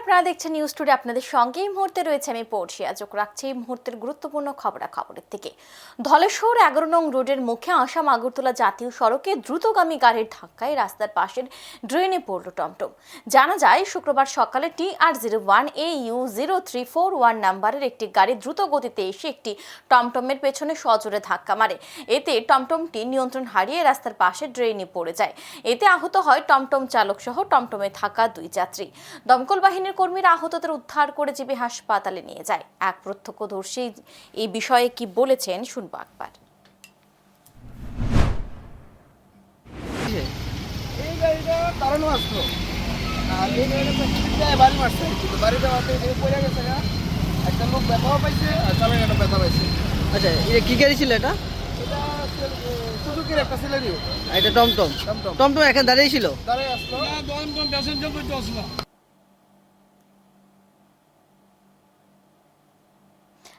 আপনারা দেখছেন news today আপনাদের সঙ্গে এই মুহূর্তে রয়েছে আমি পড়শিয়া চোখ রাখছি এই মুহূর্তের গুরুত্বপূর্ণ খবরাখবরের থেকে। ধলেশ্বর এগারো নং রোডের মুখে আসাম আগরতলা জাতীয় সড়কে দ্রুতগামী গাড়ির ধাক্কায় রাস্তার পাশের ড্রেনে পড়ল টমটম। জানা যায়, শুক্রবার সকালে T R zero one A U zero three four one নাম্বারের একটি গাড়ি দ্রুত গতিতে এসে একটি টমটমের পেছনে সজোরে ধাক্কা মারে। এতে টমটমটি নিয়ন্ত্রণ হারিয়ে রাস্তার পাশে ড্রেনে পড়ে যায়। এতে আহত হয় টমটম চালক সহ টমটমে থাকা দুই যাত্রী। দমকল বাহিনীর কর্মীরা আহতদের উদ্ধার করে জিবি হাসপাতালে নিয়ে যায়। এক প্রত্যক্ষদর্শী এই বিষয়ে কি বলেছেন শুনব একবার। এই গাড়িটা দাঁড়ানো আসলো। আর এই গাড়িটা বাড়ি মারছে। কিন্তু বাড়ি দেওয়াতে এদিকে পড়ে গেছে একটা লোক ব্যথাও পাইছে আর চালান একটা ব্যথা পাইছে। আচ্ছা এটা কি গাড়ি ছিল এটা? এটা সুজুকির একটা ছেলেরই এটা টমটম। টমটম। টমটম এখানে দাঁড়িয়ে ছিল? দাঁড়ায় আসলো। দমদম প্যাসেঞ্জার করতে আসলো।